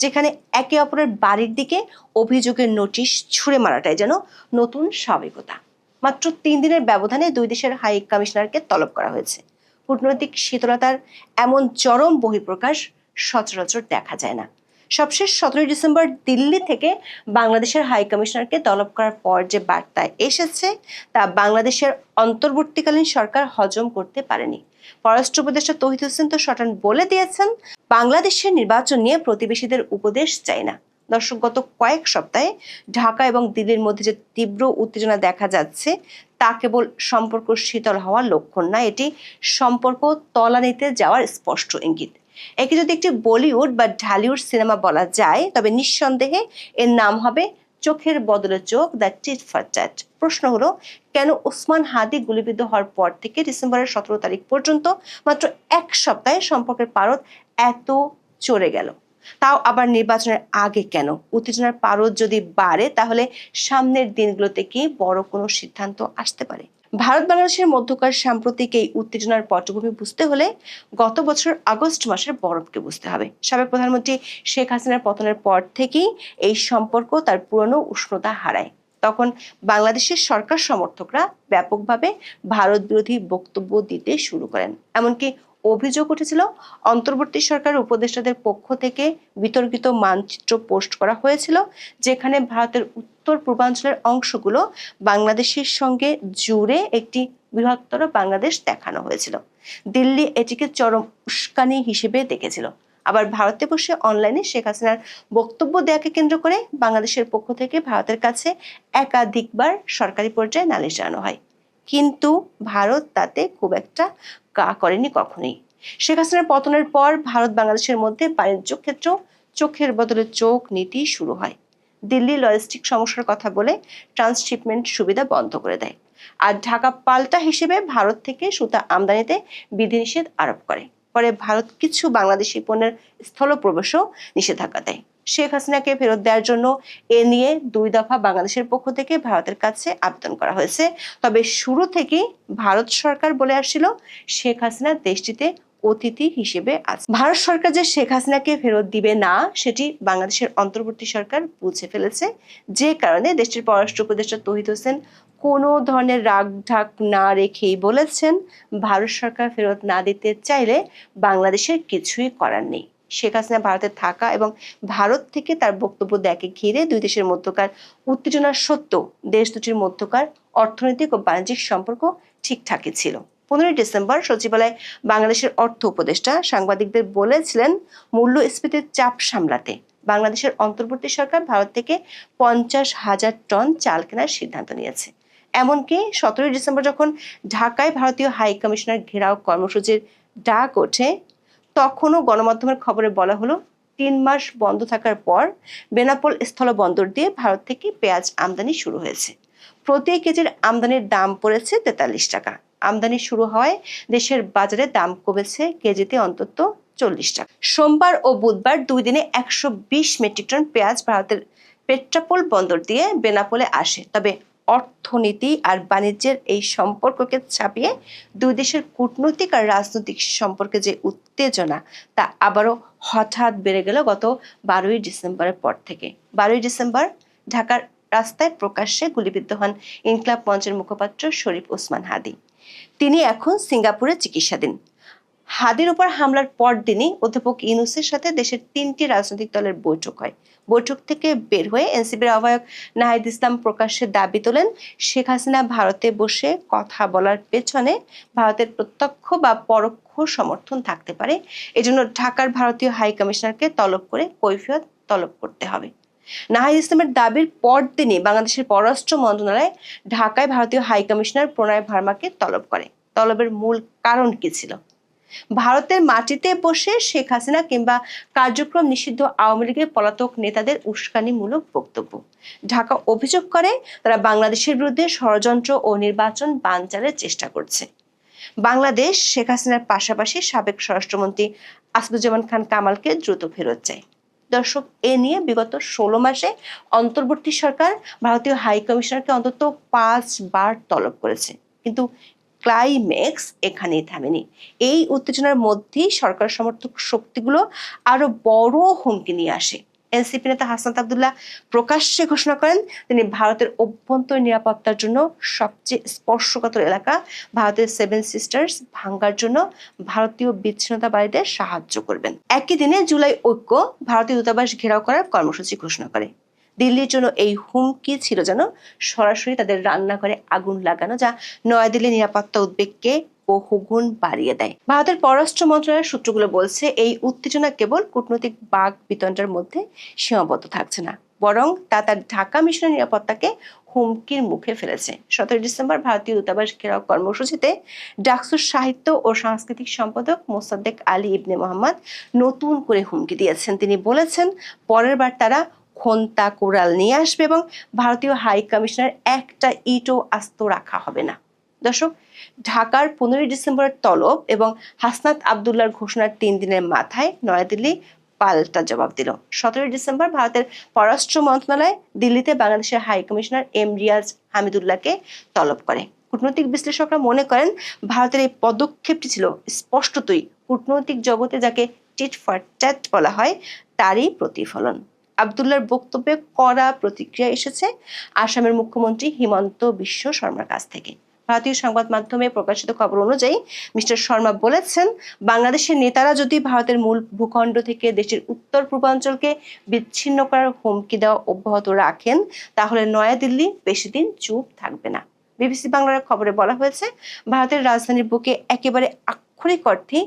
যেখানে একে অপরের বাড়ির দিকে অভিযোগের নোটিশ ছুড়ে মারাটাই যেন নতুন স্বাভাবিকতা। মাত্র তিন দিনের ব্যবধানে দুই দেশের হাই কমিশনারকে তলব করা হয়েছে। কূটনৈতিক শীতলতার এমন চরম বহিঃপ্রকাশ সচরাচর দেখা যায় না। সবশেষ সতেরোই ডিসেম্বর দিল্লি থেকে বাংলাদেশের হাই কমিশনারকে তলব করার পর যে বার্তা এসেছে, তা বাংলাদেশের অন্তর্বর্তীকালীন সরকার হজম করতে পারেনি। পররাষ্ট্র উপদেষ্টা তহিদ হোসেন তো শটান বলে দিয়েছেন, বাংলাদেশের নির্বাচন নিয়ে প্রতিবেশীদের উপদেশ চাই না। দর্শক, গত কয়েক সপ্তাহে ঢাকা এবং দিল্লির মধ্যে যে তীব্র উত্তেজনা দেখা যাচ্ছে, তা কেবল সম্পর্ক শীতল হওয়ার লক্ষণ না, এটি সম্পর্ক তলানিতে যাওয়ার স্পষ্ট ইঙ্গিত। একে যদি একটি বলিউড বা ঢালিউড সিনেমা বলা যায়, তবে নিঃসন্দেহে এর নাম হবে চোখের বদলে চোখ, দ্য টিট ফর ট্যাট প্রশ্ন হলো, কেন ওসমান হাদি গুলিবিদ্ধ হওয়ার পর থেকে ডিসেম্বরের সতেরো তারিখ পর্যন্ত মাত্র এক সপ্তাহে সম্পর্কের পারদ এত চড়ে গেল? তাও আবার নির্বাচনের আগে কেন? উত্তেজনার পারদ যদি বাড়ে, তাহলে সামনের দিনগুলোতে কি বড় কোনো সিদ্ধান্ত আসতে পারে? ভারত বাংলাদেশের মধ্যকার সাম্প্রতিক এই উত্তেজনার পটভূমি বুঝতে হলে গত বছর আগস্ট মাসের বরফকে বুঝতে হবে। সাবেক প্রধানমন্ত্রী শেখ হাসিনার পতনের পর থেকেই এই সম্পর্ক তার পুরনো উষ্ণতা হারায়। তখন বাংলাদেশের সরকার সমর্থকরা ব্যাপকভাবে ভারত বিরোধী বক্তব্য দিতে শুরু করেন। এমনকি অভিযোগ উঠেছিল, অন্তর্বর্তী সরকার উপদেষ্টাদের পক্ষ থেকে বিতর্কিত মানচিত্র পোস্ট করা হয়েছিল, যেখানে ভারতের উত্তর পূর্বাঞ্চলের অংশগুলো বাংলাদেশের সঙ্গে জুড়ে একটি বৃহত্তর বাংলাদেশ দেখানো হয়েছিল। দিল্লি এটিকে চরম উস্কানি হিসেবে দেখেছিল। আবার ভারতে বসে অনলাইনে শেখ হাসিনার বক্তব্য দেওয়াকে কেন্দ্র করে বাংলাদেশের পক্ষ থেকে ভারতের কাছে একাধিকবার সরকারি পর্যায়ে নালিশ জানানো হয়। কিন্তু ভারত তাতে খুব একটা কা করেনি কখনোই। শেখ হাসিনার পতনের পর ভারত বাংলাদেশের মধ্যে বাণিজ্য ক্ষেত্র, চোখের বদলে চোখ নীতি শুরু হয়। দিল্লি লজিস্টিক সমস্যার কথা বলে ট্রান্সশিপমেন্ট সুবিধা বন্ধ করে দেয়। আর ঢাকা পাল্টা হিসেবে ভারত থেকে সুতা আমদানিতে বিধিনিষেধ আরোপ করে। পরে ভারত কিছু বাংলাদেশি পণ্যের স্থল প্রবেশও নিষেধাজ্ঞা দেয়। শেখ হাসিনাকে ফেরত দেওয়ার জন্য এ নিয়ে দুই দফা বাংলাদেশের পক্ষ থেকে ভারতের কাছে আবেদন করা হয়েছে। তবে শুরু থেকেই ভারত সরকার বলে আসছিল শেখ হাসিনা দেশটিতে অতিথি হিসেবে আছে। ভারত সরকার যে শেখ হাসিনাকে ফেরত দিবে না, সেটি বাংলাদেশের অন্তর্বর্তী সরকার বুঝে ফেলেছে। যে কারণে দেশটির পররাষ্ট্র উপদেষ্টা তহিদ হোসেন কোনো ধরনের রাগ ঢাক না রেখেই বলেছেন, ভারত সরকার ফেরত না দিতে চাইলে বাংলাদেশের কিছুই করার নেই। শেখ হাসিনা ভারতে থাকা এবং ভারত থেকে তার বক্তব্য দেখে ঘিরে দুই দেশের মধ্যকার উত্তেজনা সত্ত্বেও দেশ দুটির মধ্যকার অর্থনৈতিক ও বাণিজ্যিক সম্পর্ক ঠিকঠাকই ছিল। পনেরোই ডিসেম্বর সচিবালয়ে বাংলাদেশের অর্থ উপদেষ্টা সাংবাদিকদের বলেছিলেন মূল্যস্ফীতির চাপ সামলাতে বাংলাদেশের অন্তর্বর্তী সরকার ভারত থেকে পঞ্চাশ হাজার টন চাল কেনার সিদ্ধান্ত নিয়েছে। এমনকি সতেরোই ডিসেম্বর যখন ঢাকায় ভারতীয় হাই কমিশনার ঘেরাও কর্মসূচির ডাক ওঠে তখনও গণমাধ্যমের খবরে বলা হলো, তিন মাস বন্ধ থাকার পর বেনাপোল স্থলবন্দর দিয়ে ভারত থেকে পেঁয়াজ আমদানি শুরু হয়েছে। প্রতি কেজির আমদানির দাম পড়েছে তেতাল্লিশ টাকা। আমদানি শুরু হওয়ায় দেশের বাজারে দাম কমেছে কেজিতে অন্তত চল্লিশ টাকা। সোমবার ও বুধবার দুই দিনে একশো বিশ মেট্রিক টন পেঁয়াজ ভারতের পেট্রাপোল বন্দর দিয়ে বেনাপোলে আসে। তবে অর্থনীতি আর বাণিজ্যের এই সম্পর্ককে ছাপিয়ে দুই দেশের কূটনৈতিক আর রাজনৈতিক সম্পর্কে যে উত্তেজনা, তা আবারও হঠাৎ বেড়ে গেল গত বারোই ডিসেম্বরের পর থেকে। বারোই ডিসেম্বর, ঢাকার রাস্তায় প্রকাশ্যে গুলিবিদ্ধ হন ইনকলাব মঞ্চের মুখপাত্র শরীফ ওসমান হাদি। তিনি এখন সিঙ্গাপুরে চিকিৎসাধীন। হাদির উপর হামলার পর দিনই অধ্যাপক ইউনুসের সাথে দেশের তিনটি রাজনৈতিক দলের বৈঠক হয়। বৈঠক থেকে বের হয়ে এনসিপির আহ্বায়ক নাহিদ ইসলাম প্রকাশ্যে দাবি তোলেন, শেখ হাসিনা ভারতে বসে কথা বলার পেছনে ভারতের প্রত্যক্ষ বা পরোক্ষ সমর্থন থাকতে পারে। এজন্য ঢাকার ভারতীয় হাই কমিশনারকে তলব করে কৈফিয়ত তলব করতে হবে। নাহিদ ইসলামের দাবির পরদিনই বাংলাদেশের পররাষ্ট্র মন্ত্রণালয় ঢাকায় ভারতীয় হাই কমিশনার প্রণয় ভার্মাকে তলব করে। তলবের মূল কারণ কি ছিল? ভারতের মাটিতে বসে শেখ হাসিনা কিংবা কার্যক্রম নিষিদ্ধ আওয়ামী লীগের পলাতক নেতাদের উস্কানিমূলক বক্তব্য। ঢাকা অভিযোগ করে, তারা বাংলাদেশের বিরুদ্ধে ষড়যন্ত্র ও নির্বাচন বানচালের চেষ্টা করছে। বাংলাদেশ শেখ হাসিনার পাশাপাশি সাবেক স্বরাষ্ট্রমন্ত্রী আসাদুজ্জামান খান কামালকে দ্রুত ফেরত চায়। দর্শক, এ নিয়ে বিগত ষোলো মাসে অন্তর্বর্তী সরকার ভারতীয় হাই কমিশনারকে অন্তত পাঁচবার তলব করেছে। কিন্তু ক্লাইম্যাক্স এখানেই থামেনি। এই উত্তেজনার মধ্যেই সরকার সমর্থক শক্তিগুলো আরও বড় হুমকি নিয়ে আসে। এনসিপি নেতা হাসনাত আবদুল্লাহ প্রকাশ্যে ঘোষণা করেন, তিনি ভারতের অভ্যন্তরীণ নিরাপত্তার জন্য সবচেয়ে স্পর্শকাতর এলাকা, ভারতের সেভেন সিস্টার্স ভাঙ্গার জন্য ভারতীয় বিচ্ছিন্নতাবাদীদের সাহায্য করবেন। একই দিনে জুলাই ঐক্য ভারতীয় দূতাবাস ঘেরাও করার কর্মসূচি ঘোষণা করে। দিল্লির জন্য এই হুমকি ছিল যেন সরাসরি তাদের রান্নাঘরে আগুন লাগানো, যা নয়াদিল্লির নিরাপত্তা উদ্বেগকে বহুগুণ বাড়িয়ে দেয়। ভারতের পররাষ্ট্র মন্ত্রণালয়ের সূত্রগুলো বলছে, এই উত্তেজনা কেবল কূটনৈতিক বাঘ বিতণ্ডার মধ্যে সীমাবদ্ধ থাকছে না, বরং তা তার ঢাকা মিশনের নিরাপত্তাকে হুমকির মুখে ফেলেছে। সতেরো ডিসেম্বর ভারতীয় দূতাবাস ঘেরাও কর্মসূচিতে ডাকসুর সাহিত্য ও সাংস্কৃতিক সম্পাদক মোসাদ্দেক আলী ইবনে মোহাম্মদ নতুন করে হুমকি দিয়েছেন। তিনি বলেছেন, পরের বার তারা খন্তা কোরাল নিয়ে আসবে এবং ভারতীয় হাই কমিশনার একটা ইটও আস্ত রাখা হবে না। দর্শক, ঢাকার পনেরোই ডিসেম্বরের তলব এবং হাসনাত আবদুল্লার ঘোষণার তিন দিনের মাথায় নয়াদিল্লি পাল্টা জবাব দিল। সতেরোই ডিসেম্বর ভারতের পররাষ্ট্র মন্ত্রণালয় দিল্লিতে বাংলাদেশের হাই কমিশনার এম রিয়াজ হামিদুল্লাহকে তলব করে। কূটনৈতিক বিশ্লেষকরা মনে করেন, ভারতের এই পদক্ষেপটি ছিল স্পষ্টতই কূটনৈতিক জগতে যাকে টিট ফর ট্যাট বলা হয়, তারই প্রতিফলন। আবদুল্লার বক্তব্যে কড়া প্রতিক্রিয়া এসেছে আসামের মুখ্যমন্ত্রী হিমন্ত বিশ্ব শর্মার কাছ থেকে। ভারতীয় সংবাদ মাধ্যমে প্রকাশিত খবর অনুযায়ী মিস্টার শর্মা বলেছেন, বাংলাদেশের নেতারা যদি ভারতের মূল ভূখণ্ড থেকে দেশের উত্তর পূর্বাঞ্চলকে বিচ্ছিন্ন করার হুমকি দেওয়া অব্যাহত রাখেন, তাহলে নয়াদিল্লি বেশি দিন চুপ থাকবে না। বিবিসি বাংলার খবরে বলা হয়েছে, ভারতের রাজধানীর বুকে একেবারে আক্ষরিক অর্থে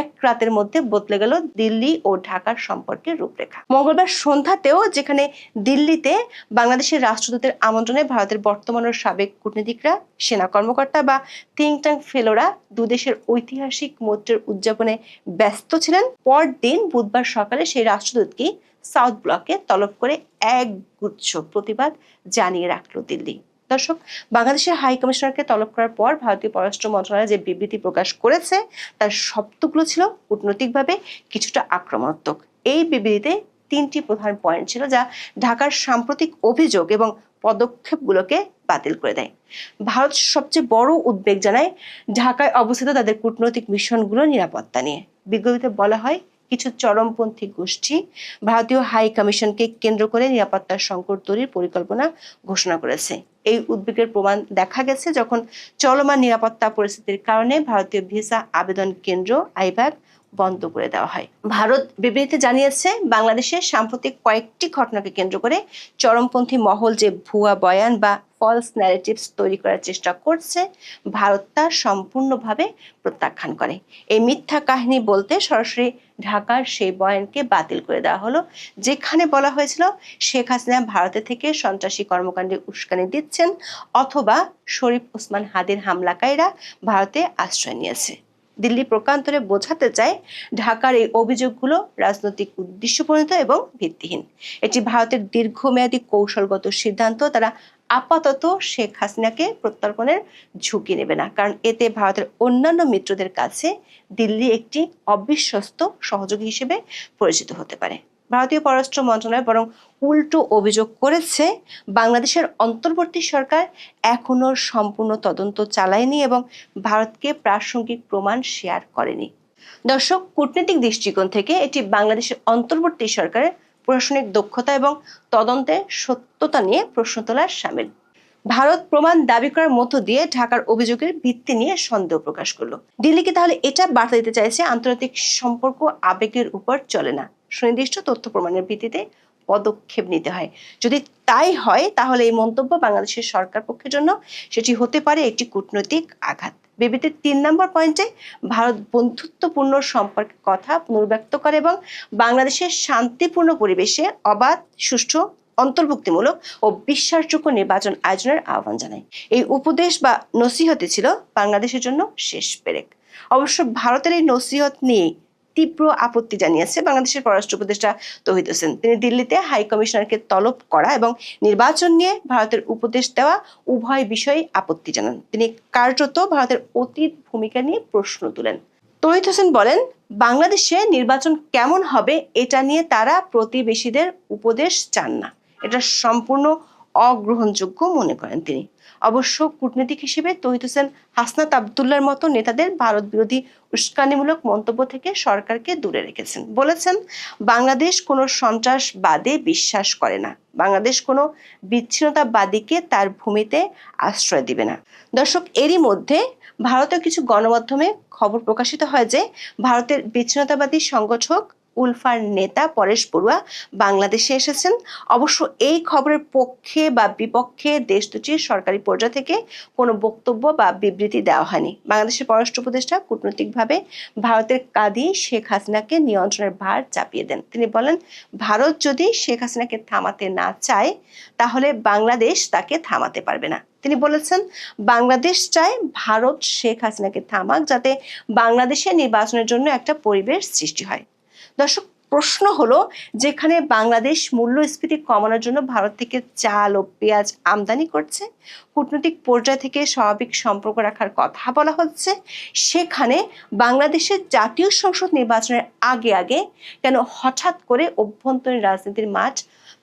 এক রাতের মধ্যে বদলে গেল দিল্লি ও ঢাকার সম্পর্কের রূপরেখা। মঙ্গলবার সন্ধ্যাতেও যেখানে দিল্লিতে বাংলাদেশের রাষ্ট্রদূতের আমন্ত্রণে ভারতের বর্তমান ও সাবেক কূটনীতিকরা, সেনা কর্মকর্তা বা থিঙ্ক ট্যাঙ্ক ফেলোরা দুদেশের ঐতিহাসিক মৈত্রের উদযাপনে ব্যস্ত ছিলেন। পরদিন বুধবার সকালে সেই রাষ্ট্রদূতকে সাউথ ব্লকে তলব করে এক গুচ্ছ প্রতিবাদ জানিয়ে রাখল দিল্লি। দর্শক, বাংলাদেশের হাই কমিশনারকে তলব করার পর ভারতীয় পররাষ্ট্র মন্ত্রণালয় যে বিবৃতি প্রকাশ করেছে, তার শব্দগুলো ছিল কূটনৈতিকভাবে কিছুটা আক্রমণাত্মক। এই বিবৃতিতে তিনটি প্রধান পয়েন্ট ছিল যা ঢাকার সাম্প্রতিক অভিযোগ এবং পদক্ষেপগুলোকে বাতিল করে দেয়। ভারত সবচেয়ে বড় উদ্বেগ জানায় ঢাকায় অবস্থিত তাদের কূটনৈতিক মিশনগুলো নিরাপত্তা নিয়ে। বিজ্ঞপ্তিতে বলা হয় কিছু চরমপন্থী গোষ্ঠী ভারতীয় হাই কমিশনকে কেন্দ্র করে নিরাপত্তার সংকট তৈরির পরিকল্পনা ঘোষণা করেছে। এই উদ্বেগের প্রমাণ দেখা গেছে যখন চলমান নিরাপত্তা পরিস্থিতির কারণে ভারতীয় ভিসা আবেদন কেন্দ্র আইব্যাক বন্ধ করে দেওয়া হয়। ভারত বিবৃতিতে জানিয়েছে বাংলাদেশের সাম্প্রতিক কয়েকটি ঘটনাকে কেন্দ্র করে চরমপন্থী মহল যে ভুয়া বয়ান বা ফলস ন্যারেটিভস তৈরি করার চেষ্টা করছে, ভারত তা সম্পূর্ণভাবে প্রত্যাখ্যান করে। এই মিথ্যা কাহিনী বলতে সরাসরি ঢাকার সেই বয়ানকে বাতিল করে দেওয়া হলো, যেখানে বলা হয়েছিল, শেখ হাসিনা ভারতে থেকে সন্ত্রাসী কর্মকাণ্ডে উস্কানি দিচ্ছেন অথবা শরীফ ওসমান হাদির হামলাকারীরা ভারতে আশ্রয় নিয়েছে। দিল্লি প্রকান্তরে বোঝাতে চায় ঢাকার এই অভিযোগগুলো রাজনৈতিক উদ্দেশ্যপ্রণীত এবং ভিত্তিহীন। এটি ভারতের দীর্ঘমেয়াদী কৌশলগত সিদ্ধান্ত। তারা আপাতত শেখ হাসিনাকে প্রত্যর্পণের ঝুঁকি নেবে না। কারণ এতে ভারতের অন্যান্য মিত্রদের কাছে দিল্লি একটি অবিশ্বস্ত সহযোগী হিসেবে পরিচিত হতে পারে। ভারতীয় পররাষ্ট্র মন্ত্রণালয় বরং উল্টো অভিযোগ করেছে, বাংলাদেশের অন্তর্বর্তী সরকার এখনও সম্পূর্ণ তদন্ত চালায়নি এবং ভারতকে প্রাসঙ্গিক প্রমাণ শেয়ার করেনি। দর্শক, কূটনৈতিক দৃষ্টিকোণ থেকে এটি বাংলাদেশের অন্তর্বর্তী সরকারের প্রশাসনিক দক্ষতা এবং তদন্তের সত্যতা নিয়ে প্রশ্ন তোলার সামিল। ভারত প্রমাণ দাবি করার মধ্য দিয়ে ঢাকার অভিযোগের ভিত্তি নিয়ে সন্দেহ প্রকাশ করল। দিল্লিকে তাহলে এটা বার্তা দিতে চাইছে, আন্তর্জাতিক সম্পর্ক আবেগের উপর চলে না। সুনির্দিষ্ট তথ্য প্রমাণের ভিত্তিতে পদক্ষেপ নিতে হয়। যদি তাই হয়, তাহলে এই মন্তব্য বাংলাদেশের সরকার পক্ষের জন্য সেটি হতে পারে একটি কূটনৈতিক আঘাত। বিবৃতির তিন নম্বর পয়েন্টে ভারত বন্ধুত্বপূর্ণ সম্পর্কের কথা পুনর্ব্যক্ত করে এবং বাংলাদেশের শান্তিপূর্ণ পরিবেশে অবাধ, সুষ্ঠু, অন্তর্ভুক্তিমূলক ও বিশ্বাসযোগ্য নির্বাচন আয়োজনের আহ্বান জানায়। এই উপদেশ বা নসিহতে ছিল বাংলাদেশের জন্য শেষ পেরেক। অবশ্য ভারতের এই নসিহত নিয়ে তীব্র আপত্তি জানিয়েছে বাংলাদেশের পররাষ্ট্র উপদেষ্টা তহিদ হোসেন। তিনি দিল্লিতে হাই কমিশনারকে তলব করা এবং নির্বাচন নিয়ে ভারতের উপদেশ দেওয়া উভয় বিষয়ে আপত্তি জানান। তিনি কার্যত ভারতের অতীত ভূমিকা নিয়ে প্রশ্ন তুলেন। তহিদ হোসেন বলেন, বাংলাদেশে নির্বাচন কেমন হবে এটা নিয়ে তারা প্রতিবেশীদের উপদেশ চান না। এটা সম্পূর্ণ অগ্রহণযোগ্য মনে করেন তিনি। অবশ্য কূটনীতিক হিসেবে তহিদ হোসেন হাসনাত আবদুল্লার মতো নেতাদের ভারত বিরোধী উস্কানিমূলক মন্তব্য থেকে সরকারকে দূরে রেখেছেন। বলেছেন, বাংলাদেশ কোনো সন্ত্রাসবাদে বিশ্বাস করে না। বাংলাদেশ কোনো বিচ্ছিন্নতাবাদীকে তার ভূমিতে আশ্রয় দিবে না। দর্শক, এরই মধ্যে ভারতের কিছু গণমাধ্যমে খবর প্রকাশিত হয় যে, ভারতের বিচ্ছিন্নতাবাদী সংগঠক উলফার নেতা পরেশ বড়ুয়া বাংলাদেশে এসেছেন। অবশ্য এই খবরের পক্ষে বা বিপক্ষে দেশ দুটির সরকারি পর্যায় থেকে কোনো বক্তব্য বা বিবৃতি দেওয়া হয়নি। বাংলাদেশের পররাষ্ট্র উপদেষ্টা কূটনৈতিকভাবে ভারতের কাঁদি শেখ হাসিনাকে নিয়ন্ত্রণের ভার চাপিয়ে দেন। তিনি বলেন, ভারত যদি শেখ হাসিনাকে থামাতে না চায়, তাহলে বাংলাদেশ তাকে থামাতে পারবে না। তিনি বলেছেন, বাংলাদেশ চায় ভারত শেখ হাসিনাকে থামাক যাতে বাংলাদেশে নির্বাচনের জন্য একটা পরিবেশ সৃষ্টি হয়। দর্শক, প্রশ্ন হলো যেখানে বাংলাদেশ মূল্যস্ফীতি কমানোর জন্য ভারত থেকে চাল ও পেঁয়াজ আমদানি করছে, কূটনৈতিক পর্যায় থেকে স্বাভাবিক সম্পর্ক রাখার কথা বলা হচ্ছে, সেখানে বাংলাদেশের জাতীয় সংসদ নির্বাচনের আগে আগে কেন হঠাৎ করে অভ্যন্তরীণ রাজনীতির মাঠ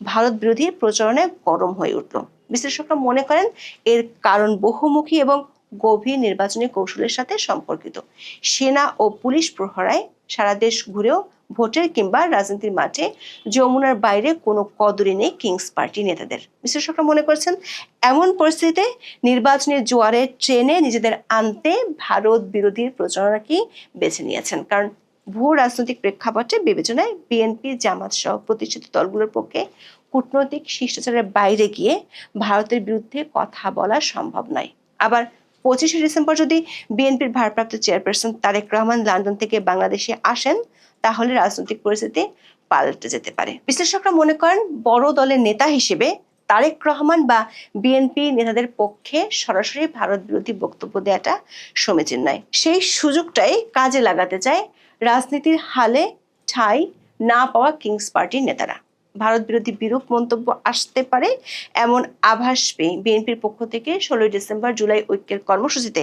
ভারত বিরোধী প্রচারণায় গরম হয়ে উঠল? বিশ্লেষকরা মনে করেন এর কারণ বহুমুখী এবং গভীর নির্বাচনী কৌশলের সাথে সম্পর্কিত। সেনা ও পুলিশ প্রহরায় সারা দেশ ঘুরেও ভোটের কিংবা রাজনীতির মাঠে যমুনার বাইরে কোনো কদরই নেই কিংস পার্টি নেতাদের। বিশ্লেষকরা মনে করছেন, এমন পরিস্থিতিতে নির্বাচনের জোয়ারে ট্রেনে নিজেদের আনতে ভারত বিরোধী প্রচারণাকেই বেছে নিয়েছেন? কারণ ভূ রাজনৈতিক প্রেক্ষাপটে বিবেচনায় বিএনপি, জামাত সহ প্রতিষ্ঠিত দলগুলোর পক্ষে কূটনৈতিক শিষ্টাচারের বাইরে গিয়ে ভারতের বিরুদ্ধে কথা বলা সম্ভব নয়। আবার পঁচিশে ডিসেম্বর যদি বিএনপির ভারপ্রাপ্ত চেয়ারপারসন তারেক রহমান লন্ডন থেকে বাংলাদেশে আসেন তাহলে রাজনৈতিক পরিস্থিতি পাল্টে যেতে পারে। বিশ্লেষকরা মনে করেন বড় দলের নেতা হিসেবে তারেক রহমান বা বিএনপি নেতাদের পক্ষে সরাসরি ভারত বিরোধী বক্তব্য দেওয়াটা সমীচীন নয়। সেই সুযোগটাই কাজে লাগাতে চায় রাজনীতির হালে ঠাঁই না পাওয়া কিংস পার্টির নেতারা। ভারত বিরোধী বিরূপ মন্তব্য আসতে পারে এমন আভাস পেয়ে বিএনপির পক্ষ থেকে ষোলোই ডিসেম্বর জুলাই ঐক্যের কর্মসূচিতে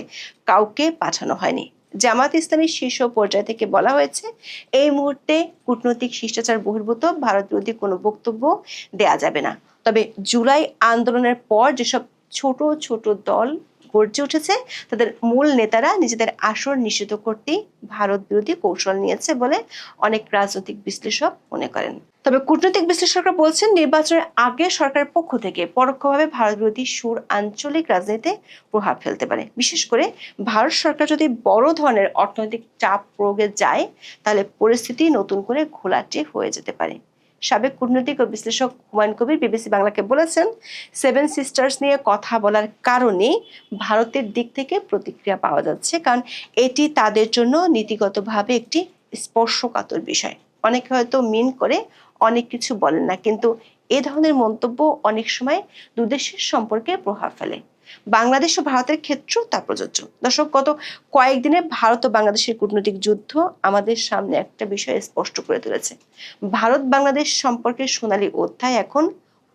কাউকে পাঠানো হয়নি। জামাত ইসলামীর শীর্ষ পর্যায় থেকে বলা হয়েছে, এই মুহূর্তে কূটনৈতিক শিষ্টাচার বহির্ভূত, ভারত বিরোধী কোনো বক্তব্য দেয়া যাবে না। তবে জুলাই আন্দোলনের পর যেসব ছোট ছোট দল গর্জে উঠেছে, তাদের মূল নেতারা নিজেদের আসর নিষিদ্ধ করতেই ভারত বিরোধী কৌশল নিয়েছে বলে অনেক রাজনৈতিক বিশ্লেষক মনে করেন। তবে কূটনৈতিক বিশ্লেষকরা বলছেন, নির্বাচনের আগে সরকারের পক্ষ থেকে পরোক্ষভাবে ভারত বিরোধী সুর আঞ্চলিক রাজনীতিতে প্রভাব ফেলতে পারে। বিশেষ করে ভারত সরকার যদি বড় ধরনের অর্থনৈতিক চাপ প্রয়োগে যায়, তাহলে পরিস্থিতি নতুন করে ঘোলাটে হয়ে যেতে পারে। সাবেক কূটনৈতিক ও বিশ্লেষক হুমায়ুন কবির বিবিসি বাংলাকে বলেছেন, সেভেন সিস্টার্স নিয়ে কথা বলার কারণে ভারতের দিক থেকে প্রতিক্রিয়া পাওয়া যাচ্ছে, কারণ এটি তাদের জন্য নীতিগতভাবে একটি স্পর্শকাতর বিষয়। অনেকে হয়তো মিন করে অনেক কিছু বলেন না, কিন্তু এ ধরনের মন্তব্য অনেক সময় দুদেশের সম্পর্কে প্রভাব ফেলে। বাংলাদেশ ও ভারতের ক্ষেত্রেও তা প্রযোজ্য। দর্শক, গত কয়েকদিনে ভারত ও বাংলাদেশের কূটনৈতিক যুদ্ধ আমাদের সামনে একটা বিষয় স্পষ্ট করে তুলেছে। ভারত বাংলাদেশ সম্পর্কে সোনালী অধ্যায় এখন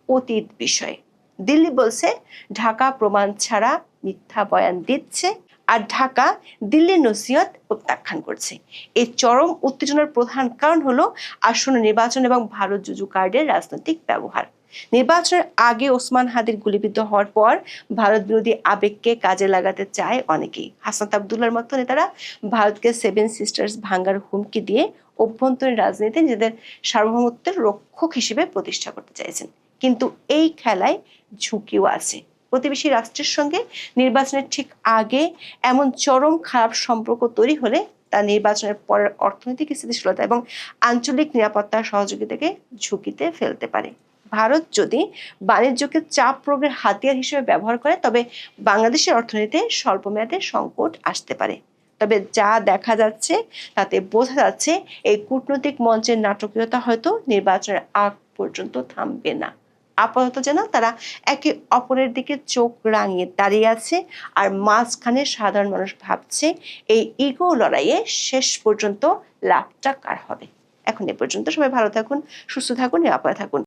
অতীত বিষয়। দিল্লি বলছে, ঢাকা প্রমাণ ছাড়া মিথ্যা বয়ান দিচ্ছে আর ঢাকা দিল্লির নসিহত প্রত্যাখ্যান করছে। এই চরম উত্তেজনার প্রধান কারণ হলো আসন্ন নির্বাচন এবং ভারত জুজু কার্ডের রাজনৈতিক ব্যবহার। নির্বাচনের আগে ওসমান হাদির গুলিবিদ্ধ হওয়ার পর ভারত বিরোধী আবেগকে কাজে লাগাতে চায় অনেকেই। হাসনাত আবদুল্লার মতো নেতারা ভারতকে সেভেন সিস্টার্স ভাঙ্গার হুমকি দিয়ে অভ্যন্তরীণ রাজনীতি নিজেদের সার্বভৌমত্বের রক্ষক হিসেবে প্রতিষ্ঠা করতে চাইছেন। কিন্তু এই খেলায় ঝুঁকিও আছে। প্রতিবেশী রাষ্ট্রের সঙ্গে নির্বাচনের ঠিক আগে এমন চরম খারাপ সম্পর্ক তৈরি হলে তা নির্বাচনের পরের অর্থনৈতিক স্থিতিশীলতা এবং আঞ্চলিক নিরাপত্তার সহযোগিতাকে ঝুঁকিতে ফেলতে পারে। ভারত যদি বাণিজ্যকে চাপ প্রয়োগের হাতিয়ার হিসেবে ব্যবহার করে, তবে বাংলাদেশের অর্থনীতিতে স্বল্পমেয়াদে সংকট আসতে পারে। তবে যা দেখা যাচ্ছে, তাতে বোঝা যাচ্ছে, এই কূটনৈতিক মঞ্চের নাটকীয়তা হয়তো নির্বাচনের আগ পর্যন্ত থামবে না। আপাতত যেন তারা একে অপরের দিকে চোখ রাঙিয়ে দাঁড়িয়ে আছে আর মাঝখানে সাধারণ মানুষ ভাবছে এই ইগো লড়াইয়ে শেষ পর্যন্ত লাভটা কার হবে। এখন এ পর্যন্ত সবাই ভালো থাকুন, সুস্থ থাকুন, নিরাপদে থাকুন।